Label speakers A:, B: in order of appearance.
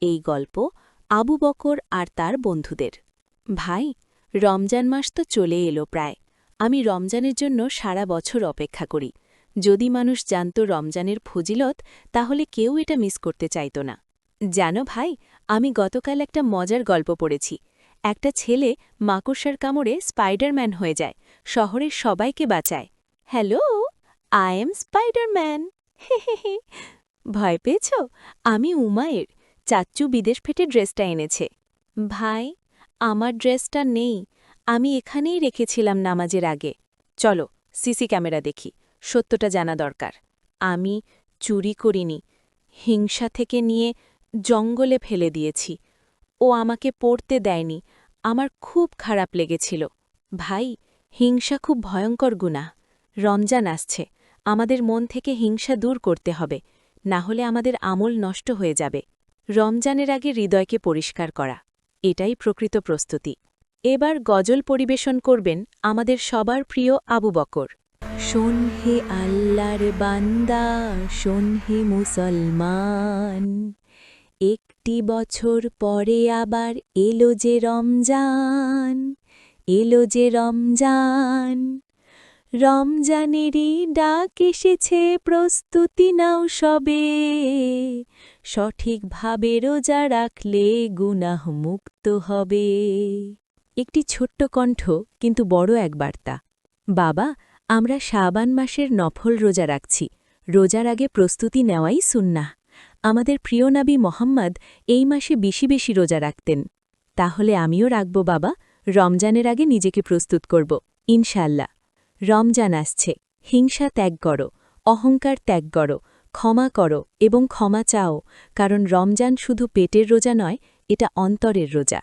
A: এই গল্প আবু বকর আর তার বন্ধুদের। ভাই, রমজান মাস তো চলে এলো প্রায়। আমি রমজানের জন্য সারা বছর অপেক্ষা করি। যদি মানুষ জানত রমজানের ফজিলত, তাহলে কেউ এটা মিস করতে চাইত না। জানো ভাই, আমি গতকাল একটা মজার গল্প পড়েছি। একটা ছেলে মাকড়সার কামড়ে স্পাইডারম্যান হয়ে যায়, শহরের সবাইকে বাঁচায়। Hello, I am Spiderman. ভয় পেয়েছ? আমি উমায়ের। চাচ্চু বিদেশ ফেটে ড্রেসটা এনেছে। ভাই, আমার ড্রেসটা নেই, আমি এখানেই রেখেছিলাম নামাজের আগে। চলো, সিসি ক্যামেরা দেখি, সত্যটা জানা দরকার। আমি চুরি করিনি, হিংসা থেকে নিয়ে জঙ্গলে ফেলে দিয়েছি। ও আমাকে পড়তে দেয়নি, আমার খুব খারাপ লেগেছিল। ভাই, হিংসা খুব ভয়ঙ্কর গুণা। রমজান আসছে, আমাদের মন থেকে হিংসা দূর করতে হবে, না হলে আমাদের আমল নষ্ট হয়ে যাবে। রমজানের আগে হৃদয়কে পরিষ্কার করা। এটাই প্রকৃত প্রস্তুতি। এবার গজল পরিবেশন করবেন আমাদের সবার প্রিয় আবু বকর। শোন হে আল্লাহর বান্দা, শোন হে মুসলমান। একটি বছর পরে আবার এলো যে রমজান, এলো যে রমজান। রমজানেরই ডাক এসেছে, প্রস্তুতি নাও সবে। সঠিকভাবে রোজা রাখলে গুনাহ মুক্ত হবে। একটি ছোট্ট কণ্ঠ, কিন্তু বড় এক বার্তা। বাবা, আমরা শাবান মাসের নফল রোজা রাখছি। রোজার আগে প্রস্তুতি নেওয়াই সুন্নাহ। আমাদের প্রিয় নাবী মোহাম্মদ এই মাসে বেশি বেশি রোজা রাখতেন। তাহলে আমিও রাখব বাবা। রমজানের আগে নিজেকে প্রস্তুত করব ইনশাল্লাহ রমজান আসছে। হিংসা ত্যাগ করো, অহংকার ত্যাগ করো ক্ষমা করো এবং ক্ষমা চাও কারণ রমজান শুধু পেটের রোজা নয় এটা অন্তরের রোজা।